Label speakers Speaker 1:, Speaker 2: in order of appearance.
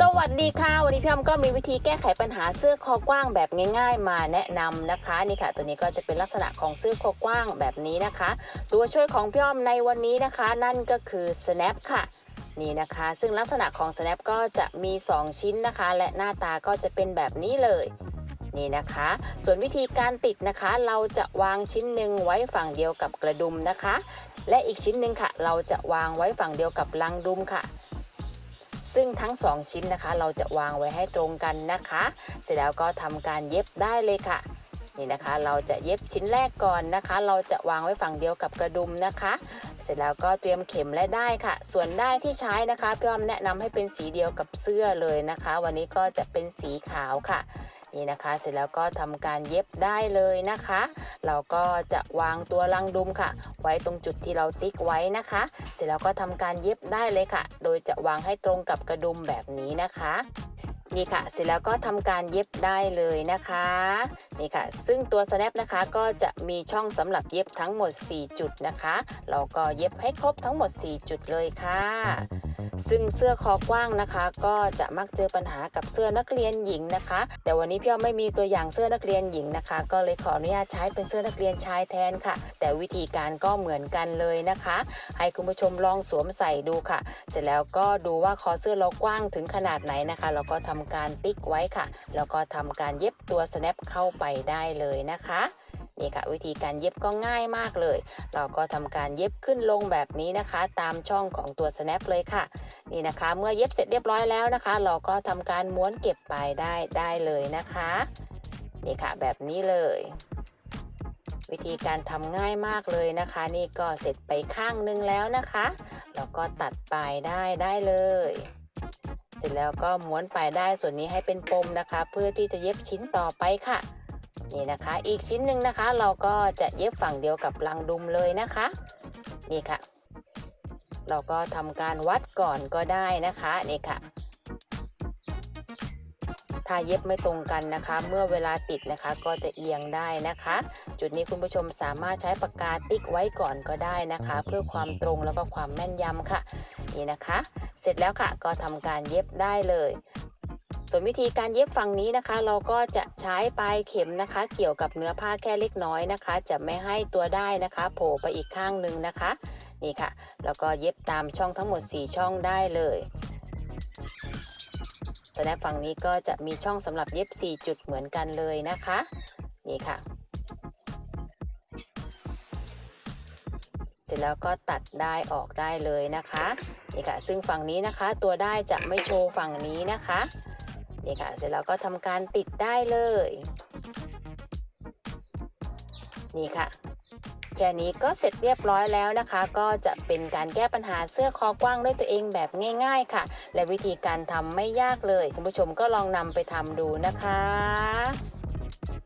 Speaker 1: สวัสดีค่ะ วันนี้พี่อ้อมก็มีวิธีแก้ไขปัญหาเสื้อคอกว้างแบบง่าย ๆ มาแนะนำนะคะนี่ค่ะ ตัวนี้ก็จะเป็นลักษณะของเสื้อคอกว้างแบบนี้นะคะ ตัวช่วยของพี่อ้อมในวันนี้นะคะ นั่นก็คือ snap ค่ะนี่นะคะ ซึ่งลักษณะของ snap ก็จะมี 2 ชิ้นนะคะ และหน้าตาก็จะเป็นแบบนี้เลยนี่นะคะ ส่วนวิธีการติดนะคะ เราจะวางชิ้นหนึ่งไว้ฝั่งเดียวกับกระดุมนะคะ และอีกชิ้นหนึ่งค่ะ เราจะวางไว้ฝั่งเดียวกับลังดุมค่ะ ซึ่งทั้ง 2 ชิ้นนะคะ เราจะวางไว้ให้ตรงกันนะคะ เสร็จแล้วก็ทำการเย็บได้เลยค่ะนี่นะคะ เราจะเย็บชิ้นแรกก่อนนะคะ เราจะวางไว้ฝั่งเดียวกับกระดุมนะคะ เสร็จแล้วก็เตรียมเข็มและได้ค่ะ ส่วนได้ที่ใช้นะคะพี่อ้อมแนะนำให้เป็นสีเดียวกับเสื้อเลยนะคะ วันนี้ก็จะเป็นสีขาวค่ะ นี่นะคะ เสร็จแล้วก็ทำการเย็บได้เลยนะคะ เราก็จะวางตัวลังดุมค่ะ ไว้ตรงจุดที่เราติ๊กไว้นะคะ เสร็จแล้วก็ทำการเย็บได้เลยค่ะ โดยจะวางให้ตรงกับกระดุมแบบนี้นะคะนี่ค่ะ เสร็จแล้วก็ทำการเย็บได้เลยนะคะ นี่ค่ะ ซึ่งตัว snap นะคะก็จะมีช่องสำหรับเย็บทั้งหมด 4 จุดนะคะ เราก็เย็บให้ครบทั้งหมด 4 จุดเลยค่ะ ซึ่งเสื้อคอกว้างนะคะ ก็จะมักเจอปัญหากับเสื้อนักเรียนหญิงนะคะ แต่วันนี้พี่อ้อมไม่มีตัวอย่างเสื้อนักเรียนหญิงนะคะ ก็เลยขออนุญาตใช้เป็นเสื้อนักเรียนชายแทนค่ะ แต่วิธีการก็เหมือนกันเลยนะคะ ให้คุณผู้ชมลองสวมใส่ดูค่ะ เสร็จแล้วก็ดูว่าคอเสื้อเรากว้างถึงขนาดไหนนะคะเราก็ทำการติ๊กไว้ค่ะ แล้วก็ทำการเย็บตัว snap เข้าไปได้เลยนะคะ นี่ค่ะ วิธีการเย็บก็ง่ายมากเลย เราก็ทำการเย็บขึ้นลงแบบนี้นะคะ ตามช่องของตัว snap เลยค่ะ นี่นะคะ เมื่อเย็บเสร็จเรียบร้อยแล้วนะคะ เราก็ทำการม้วนเก็บปลายได้ได้เลยนะคะ นี่ค่ะ แบบนี้เลย วิธีการทำง่ายมากเลยนะคะ นี่ก็เสร็จไปข้างนึงแล้วนะคะ แล้วก็ตัดปลายได้ได้เลยเสร็จแล้วก็ม้วนปลายได้ส่วนนี้ให้เป็นปมนะคะ เพื่อที่จะเย็บชิ้นต่อไปค่ะ นี่นะคะ อีกชิ้นหนึ่งนะคะ เราก็จะเย็บฝั่งเดียวกับลังดุมเลยนะคะ นี่ค่ะ เราก็ทำการวัดก่อนก็ได้นะคะนี่ค่ะ ถ้าเย็บไม่ตรงกันนะคะ เมื่อเวลาติดนะคะก็จะเอียงได้นะคะ จุดนี้คุณผู้ชมสามารถใช้ปากกาติ๊กไว้ก่อนก็ได้นะคะ เพื่อความตรงแล้วก็ความแม่นยำค่ะ นี่นะคะ เสร็จแล้วค่ะก็ทำการเย็บได้เลย ส่วนวิธีการเย็บฝั่งนี้นะคะ เราก็จะใช้ปลายเข็มนะคะ เกี่ยวกับเนื้อผ้าแค่เล็กน้อยนะคะ จะไม่ให้ตัวได้นะคะโผล่ไปอีกข้างหนึ่งนะคะ นี่ค่ะ แล้วก็เย็บตามช่องทั้งหมด 4 ช่องได้เลยสแนปฝั่งนี้ก็จะมีช่องสำหรับเย็บ 4 จุดเหมือนกันเลยนะคะ นี่ค่ะ เสร็จแล้วก็ตัดได้ออกได้เลยนะคะ นี่ค่ะ ซึ่งฝั่งนี้นะคะตัวได้จะไม่โชว์ฝั่งนี้นะคะ นี่ค่ะ เสร็จแล้วก็ทำการติดได้เลย นี่ค่ะ แค่นี้ก็เสร็จเรียบร้อยแล้วนะคะ ก็จะเป็นการแก้ปัญหาเสื้อคอกว้างด้วยตัวเองแบบง่าย ๆค่ะ และวิธีการทำไม่ยากเลย คุณผู้ชมก็ลองนำไปทำดูนะคะ